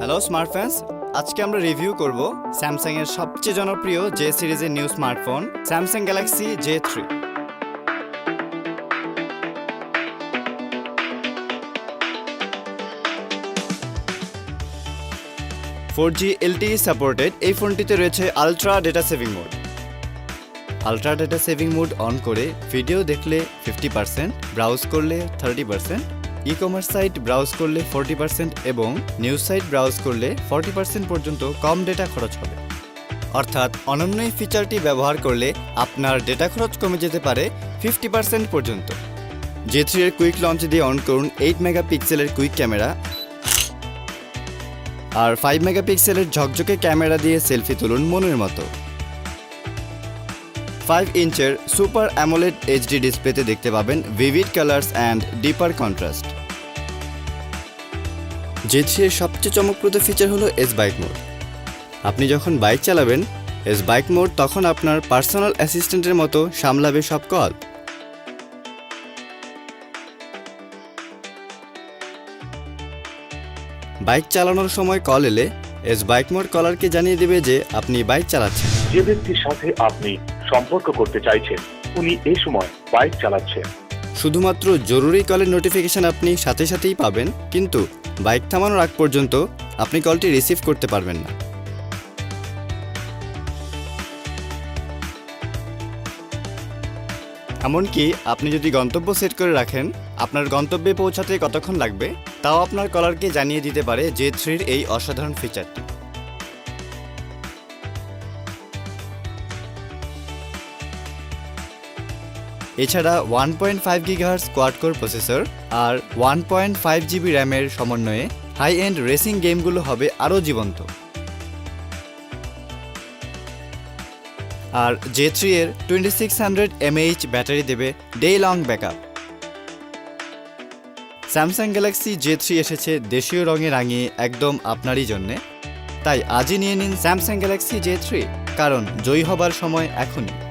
Hello smart fans আজকে আমরা review করব স্যামসাং এর সবচেয়ে জনপ্রিয় জে সিরিজের new smartphone Samsung Galaxy J three four G LTE supported এই ফোনটিতে রয়েছে ultra data saving mode ultra data saving mode on করে ভিডিও দেখলে ফিফটি পার্সেন্ট ব্রাউজ করলে thirty percent e commerce site browse করলে ফোরটি পার্সেন্ট এবং news site browse করলে forty percent পর্যন্ত কম ডেটা খরচ হবে। অর্থাৎ অনন্য এই ফিচারটি ব্যবহার করলে আপনার ডেটা খরচ কমে যেতে পারে ফিফটি পার্সেন্ট পর্যন্ত। জে থ্রি এর কুইক লঞ্চ দিয়ে অন করুন এইট মেগাপিক্সেলের কুইক ক্যামেরা আর ফাইভ মেগাপিক্সেলের ঝকঝকে ক্যামেরা দিয়ে সেলফি তুলুন মনের মতো। ফাইভ ইঞ্চের সুপার অ্যামোলেড এইচডি ডিসপ্লেতে দেখতে পাবেন vivid colours and deeper contrast J three এর সবচেয়ে চমকপ্রদ ফিচার হলো এস বাইক মোড আপনি যখন বাইক চালাবেন এস বাইক মোড তখন আপনার পার্সোনাল অ্যাসিস্ট্যান্টের মতো সামলাবে সব কল বাইক চালানোর সময় কল এলে এস বাইক মোড কলারকে জানিয়ে দেবে যে আপনি বাইক চালাচ্ছেন। যে ব্যক্তির সাথে আপনি সম্পর্ক করতে চাইছেন, উনি এই সময় বাইক চালাচ্ছেন। শুধুমাত্র জরুরি কলের নোটিফিকেশন আপনি সাথে সাথেই পাবেন, কিন্তু বাইক থামানোর আগ পর্যন্ত আপনি কলটি রিসিভ করতে পারবেন না। এমনকি আপনি যদি গন্তব্য সেট করে রাখেন, আপনার গন্তব্যে পৌঁছাতে কতক্ষণ লাগবে, তাও আপনার কলারকে জানিয়ে দিতে পারে জে থ্রির এই অসাধারণ ফিচারটি এছাড়া one point five gigahertz quad core processor আর ওয়ান পয়েন্ট ফাইভ জিবি র্যামের সমন্বয়ে হাই এন্ড রেসিং গেমগুলো হবে আরও জীবন্ত। আর জে থ্রি এর twenty six hundred mAh battery দেবে day long backup Samsung Galaxy J three এসেছে দেশীয় রঙে রাঙিয়ে একদম আপনারই জন্যে। তাই আজই নিয়ে নিন স্যামসাং গ্যালাক্সি জে থ্রি কারণ জয়ী হবার সময় এখনই।